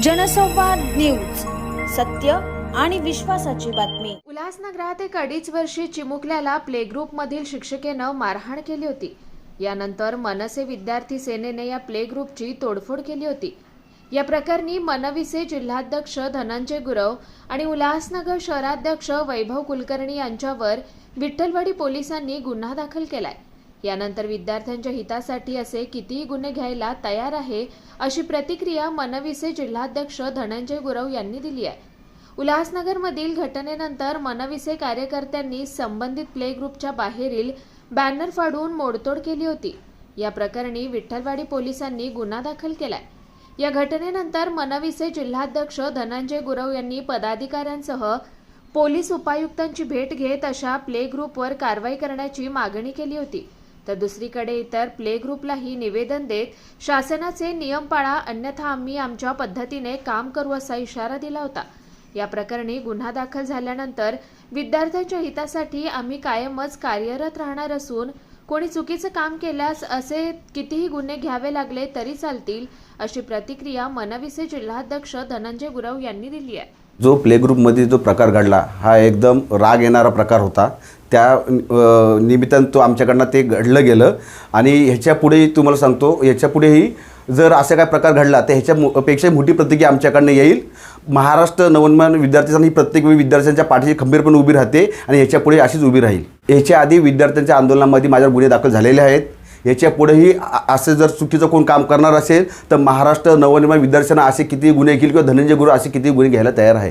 जनसंवाद न्यूज सत्य आणि विश्वासाची बातमी. उल्हासनगरात एक अडीच वर्षी चिमुकल्याला प्ले ग्रुपमधील शिक्षिकेनं मारहाण केली होती. यानंतर मनसे विद्यार्थी सेनेने या प्ले ग्रुपची तोडफोड केली होती. या प्रकरणी मनविसे जिल्हाध्यक्ष धनंजय गुरव आणि उल्हासनगर शहराध्यक्ष वैभव कुलकर्णी यांच्यावर विठ्ठलवाडी पोलिसांनी गुन्हा दाखल केलाय. यानंतर विद्यार्थ्यांच्या हितासाठी असे कितीही गुन्हे घ्यायला तयार आहे अशी प्रतिक्रिया मनविसे जिल्हाध्यक्ष धनंजय गुरव यांनी दिली आहे. उल्हासनगरमधील घटनेनंतर मनविसे कार्यकर्त्यांनी संबंधित प्ले ग्रुपच्या बाहेरील बॅनर फाडून मोडतोड केली होती. या प्रकरणी विठ्ठलवाडी पोलिसांनी गुन्हा दाखल केलाय. या घटनेनंतर मनविसे जिल्हाध्यक्ष धनंजय गुरव यांनी पदाधिकाऱ्यांसह पोलीस उपायुक्तांची भेट घेत अशा प्ले ग्रुपवर कारवाई करण्याची मागणी केली होती. तर दुसरीकडे इतर प्ले ग्रुपलाही निवेदन देत शासनाचे नियम पाळा अन्यथा आम्ही आमच्या पद्धतीने काम करू असा इशारा दिला होता. या प्रकरणी गुन्हा दाखल झाल्यानंतर विद्यार्थ्यांच्या हितासाठी आम्ही कायमच कार्यरत राहणार असून कोणी चुकीचं काम केल्यास असे कितीही गुन्हे घ्यावे लागले तरी चालतील अशी प्रतिक्रिया मनविसे जिल्हाध्यक्ष धनंजय गुरव यांनी दिली आहे. जो प्ले ग्रुपमध्ये जो प्रकार घडला हा एकदम राग येणारा प्रकार होता. त्या निमित्तानं तो आमच्याकडनं ते घडलं गेलं. आणि ह्याच्या पुढेही तुम्हाला सांगतो ह्याच्या पुढेही जर असा काय प्रकार घडला तर ह्याच्या मोठी प्रतिक्रिया आमच्याकडनं येईल. महाराष्ट्र नवनिर्माण विद्यार्थ्यांना ही प्रत्येक वेळी विद्यार्थ्यांच्या पाठीशी खंबीरपणे उभी राहते आणि ह्याच्या पुढे अशीच उभी राहील. ह्याच्या आधी विद्यार्थ्यांच्या आंदोलनामध्ये माझ्यावर गुन्हे दाखल झालेले आहेत. याच्या पुढेही असं जर चुकीचं कोण काम करणार असेल तर महाराष्ट्र नवनिर्माण विद्यार्थ्यांना असे किती गुन्हे घेईल किंवा धनंजय गुरु असे किती गुन्हे घ्यायला तयार आहे.